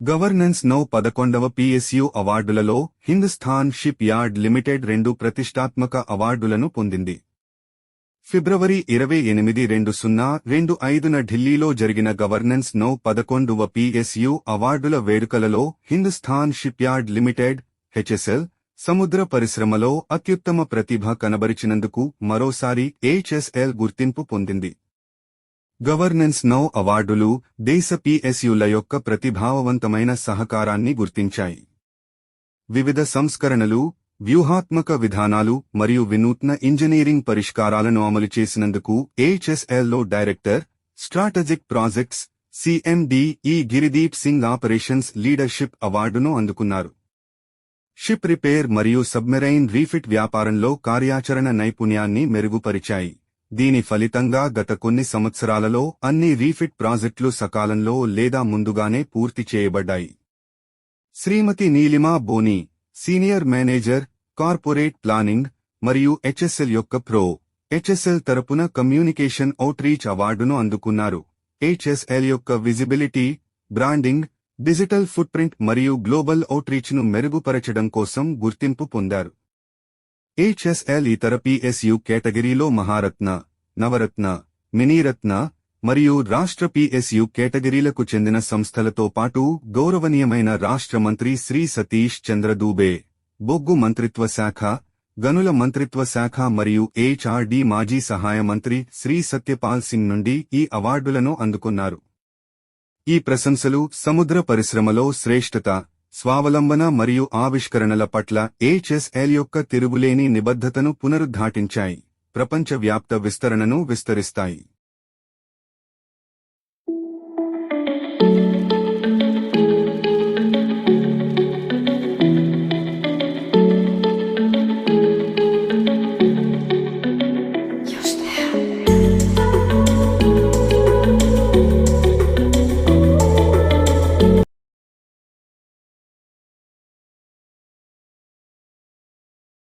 Governance now పదకొండవ PSU అవార్డులలో Hindustan Shipyard Limited రెండు ప్రతిష్టాత్మక అవార్డులను పొందింది. ఫిబ్రవరి ఇరవై ఎనిమిది రెండు సున్నా రెండు ఐదున ఢిల్లీలో జరిగిన గవర్నెన్స్ నౌ పదకొండవ పిఎస్యు అవార్డుల వేడుకలలో Hindustan Shipyard limited HSL సముద్ర పరిశ్రమలో అత్యుత్తమ ప్రతిభ కనబరిచినందుకు మరోసారి హెచ్ఎస్ఎల్ గుర్తింపు పొందింది. గవర్నెన్స్ నౌ అవార్డులు దేశ పిఎస్యుల యొక్క ప్రతిభావవంతమైన సహకారాన్ని గుర్తించాయి. వివిధ సంస్కరణలు వ్యూహాత్మక విధానాలు మరియు వినూత్న ఇంజనీరింగ్ పరిష్కారాలను అమలు చేసినందుకు హెచ్ఎస్ఎల్లో director strategic projects CMDE E Giridip Singh operations leadership అవార్డును అందుకున్నారు. షిప్ రిపేర్ మరియు సబ్మెరైన్ రీఫిట్ వ్యాపారంలో కార్యాచరణ నైపుణ్యాన్ని మెరుగుపరిచాయి. దీని ఫలితంగా గత కొన్ని సంవత్సరాలలో అన్ని రీఫిట్ ప్రాజెక్టులు సకాలంలో లేదా ముందుగానే పూర్తి చేయబడ్డాయి. Srimati Neelima Boni senior manager corporate planning మరియు హెచ్ఎస్ఎల్ యొక్క ప్రో హెచ్ఎస్ఎల్ తరపున కమ్యూనికేషన్ అవుట్రీచ్ అవార్డును అందుకున్నారు. హెచ్ఎస్ఎల్ యొక్క విజిబిలిటీ బ్రాండింగ్ డిజిటల్ ఫుట్ప్రింట్ మరియు గ్లోబల్ అవుట్రీచ్ను మెరుగుపరచడం కోసం గుర్తింపు పొందారు. హెచ్ఎస్ఎల్ ఇతర పిఎస్యు కేటగిరీలో మహారత్న నవరత్న మినీరత్న మరియు రాష్ట్ర పిఎస్యు కేటగిరీలకు చెందిన సంస్థలతో పాటు గౌరవనీయమైన రాష్ట్ర మంత్రి శ్రీ సతీష్ చంద్ర దూబే బొగ్గు మంత్రిత్వ శాఖ గనుల మంత్రిత్వ శాఖ మరియు హెచ్ఆర్డి మాజీ సహాయ మంత్రి శ్రీ సత్యపాల్ సింగ్ నుండి ఈ అవార్డులను అందుకున్నారు. ఈ ప్రశంసలు సముద్ర పరిశ్రమలో శ్రేష్ఠత స్వావలంబన మరియు ఆవిష్కరణల పట్ల హెచ్ఎస్ఎల్ యొక్క తిరుగులేని నిబద్ధతను పునరుద్ఘాటించాయి. ప్రపంచవ్యాప్త విస్తరణను విస్తరిస్తాయి.